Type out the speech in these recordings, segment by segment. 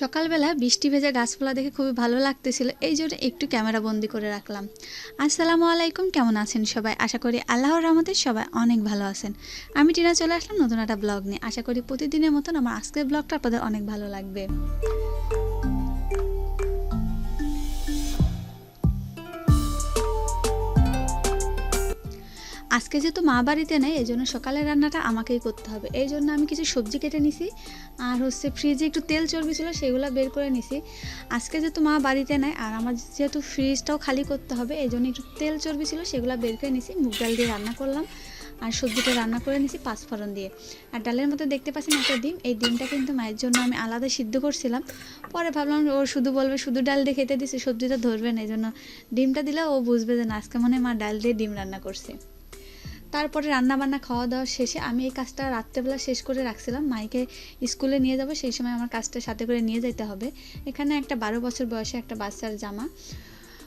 সকালবেলা বৃষ্টি ভেজা গাছপালা দেখে খুবই ভালো লাগতেছিল, এই জন্য একটু ক্যামেরা বন্দি করে রাখলাম। আসসালামু আলাইকুম, কেমন আছেন সবাই? আশা করি আল্লাহর রহমতে সবাই অনেক ভালো আছেন। আমি টিনা চলে আসলাম নতুন একটা ব্লগ নিয়ে। আশা করি প্রতিদিনের মতন আমার আজকের ব্লগটা আপনাদের অনেক ভালো লাগবে। আজকে যেহেতু মা বাড়িতে নেই এই জন্য সকালের রান্নাটা আমাকেই করতে হবে। এই জন্য আমি কিছু সবজি কেটে নিছি, আর হচ্ছে ফ্রিজে একটু তেল চর্বি ছিল সেগুলো বের করে নিছি। আজকে যেহেতু মা বাড়িতে নেই, আর আমার যেহেতু ফ্রিজটাও খালি করতে হবে, এই জন্য একটু তেল চর্বি ছিল সেগুলো বের করে নিছি, মুগ ডাল দিয়ে রান্না করলাম, আর সবজিটা রান্না করে নিছি পাঁচফোড়ন দিয়ে। আর ডালের মধ্যে দেখতে পাচ্ছেন একটা ডিম, এই ডিমটা কিন্তু মায়ের জন্য আমি আলাদা সিদ্ধ করছিলাম। পরে ভাবলাম ও শুধু বলবে, শুধু ডাল দিয়ে খেতে দিছে, সবজিটা ধরবে না। এই জন্য ডিমটা দিলে ও বুঝবে যে না, আজকে মনে মা ডাল দিয়ে ডিম রান্না করছে। তারপরে রান্না বান্না খাওয়া দাওয়া শেষে আমি এই কাজটা রাত্রেবেলা শেষ করে রাখছিলাম। মাইকে স্কুলে নিয়ে যাব, সেই সময় আমার কাজটা সাথে করে নিয়ে যেতে হবে। এখানে একটা বারো বছর বয়সে একটা বাচ্চার জামা।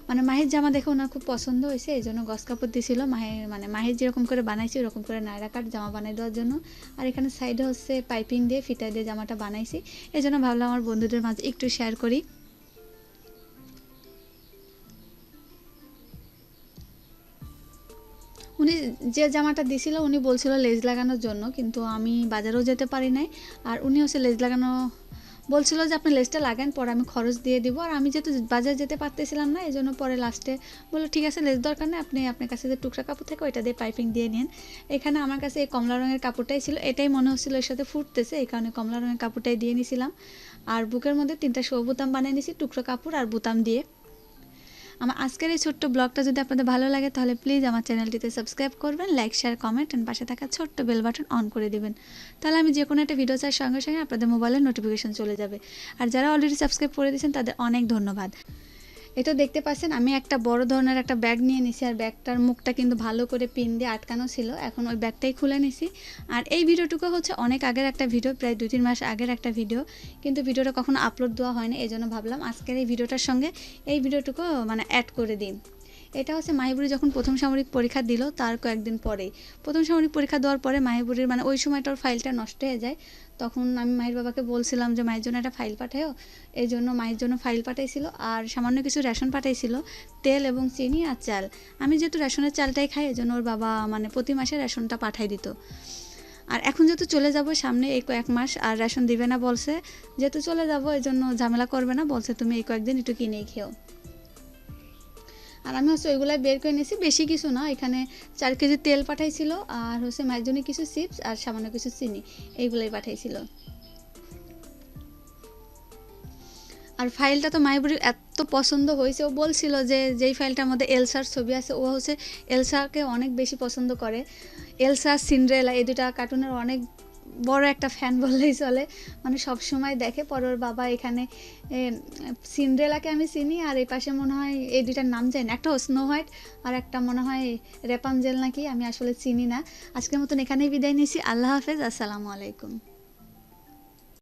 মানে মাহির জামা দেখে ওনার খুব পছন্দ হয়েছে, এই জন্য গস কাপড় দিয়েছিল মাহের মানে মাহির যেরকম করে বানাইছি, ওরকম করে নায়রা কাট জামা বানিয়ে দেওয়ার জন্য। আর এখানে সাইডে হচ্ছে পাইপিং দিয়ে ফিতা দিয়ে জামাটা বানাইছি। এই জন্য ভাবলাম আমার বন্ধুদের মাঝে একটু শেয়ার করি। উনি যে জামাটা দিছিল, উনি বলছিল লেজ লাগানোর জন্য, কিন্তু আমি বাজারেও যেতে পারি নাই। আর উনি হচ্ছে লেজ লাগানো বলছিল যে, আপনি লেজটা লাগান, পরে আমি খরচ দিয়ে দিব। আর আমি যেহেতু বাজার যেতে পারতেছিলাম না, এই জন্য পরে লাস্টে বলল, ঠিক আছে, লেজ দরকার নেই, আপনি আপনার কাছে যে টুকরা কাপড় থাকে, ওইটা দিয়ে পাইপিং দিয়ে নিন। এখানে আমার কাছে এই কমলা রঙের কাপড়টাই ছিল, এটাই মনে হচ্ছিল এর সাথে ফুটতেছে, এই কারণে কমলা রঙের কাপড়টাই দিয়ে নিছিলাম। আর বুকের মধ্যে তিনটা শো বোতাম বানিয়ে নিছি, টুকরো কাপড় আর বোতাম দিয়ে। আমার আজকের এই ছোট্ট ব্লগটা যদি আপনাদের ভালো লাগে, তাহলে প্লিজ আমার চ্যানেলটিতে সাবস্ক্রাইব করবেন লাইক শেয়ার কমেন্ট অ্যান্ড পাশে থাকা ছোট্ট বেল বাটন অন করে দেবেন। তাহলে আমি যে কোনো একটা ভিডিও চার সঙ্গে সঙ্গে আপনাদের মোবাইলে নোটিফিকেশন চলে যাবে। আর যারা অলরেডি সাবস্ক্রাইব করে দিয়েছেন, তাদের অনেক ধন্যবাদ। এটা দেখতে পাচ্ছেন, আমি একটা বড় ধরনের একটা ব্যাগ নিয়ে নিছি, আর ব্যাগটার মুখটা কিন্তু ভালো করে পিন দিয়ে আটকানো ছিল, এখন ওই ব্যাগটাই খুলে নিছি। আর এই ভিডিওটুকু হচ্ছে অনেক আগের একটা ভিডিও, প্রায় দু তিন মাস আগের একটা ভিডিও, কিন্তু ভিডিওটা কখনো আপলোড দেওয়া হয়নি, এই জন্য ভাবলাম আজকের এই ভিডিওটার সঙ্গে এই ভিডিওটুকু মানে অ্যাড করে দিই। এটা হচ্ছে মাহিবুরি যখন প্রথম সামরিক পরীক্ষা দিল, তার কয়েকদিন পরেই। প্রথম সামরিক পরীক্ষা দেওয়ার পরে মাহিবুরির মানে ওই সময়টা ওর ফাইলটা নষ্ট হয়ে যায়। তখন আমি মায়ের বাবাকে বলছিলাম যে মায়ের জন্য একটা ফাইল পাঠাও এই জন্য মায়ের জন্য ফাইল পাঠাইছিল আর সামান্য কিছু রেশন পাঠাইছিল, তেল এবং চিনি আর চাল। আমি যেহেতু রেশনের চালটাই খাই, এই জন্য ওর বাবা মানে প্রতি মাসে রেশনটা পাঠাই দিত। আর এখন যেহেতু চলে যাব সামনে এই কয়েক মাস, আর রেশন দিবে না বলছে, যেহেতু চলে যাব, এই জন্য ঝামেলা করবে না। বলছে, তুমি এই কয়েকদিন একটু কিনেই খেও। আর আমি হচ্ছে ওইগুলাই বের করে নিয়েছি। বেশি কিছু না, এখানে চার কেজি তেল পাঠাইছিল আর হচ্ছে মায়ের জন্য কিছু চিপস আর সামান্য কিছু চিনি, এইগুলাই পাঠাইছিল। আর ফাইলটা তো মাইবুরির এত পছন্দ হয়েছে, ও বলছিল যে যেই ফাইলটার মধ্যে এলসার ছবি আছে, ও হচ্ছে এলসাকে অনেক বেশি পছন্দ করে। এলসা সিন্ড্রেলা, এই দুটা কার্টুনের অনেক বড় একটা ফ্যান বললেই চলে। মানে সব সময় দেখে পর ওর বাবা এখানে সিন্ড্রেলাকে আমি চিনি আর এই পাশে মনে হয় এই দুইটার নাম জানি একটা স্নো হোয়াইট আর একটা মনে হয় রেপাঞ্জেল নাকি, আমি আসলে চিনি না। আজকের মতন এখানেই বিদায় নিয়েছি আল্লাহ হাফেজ, আসসালামু আলাইকুম।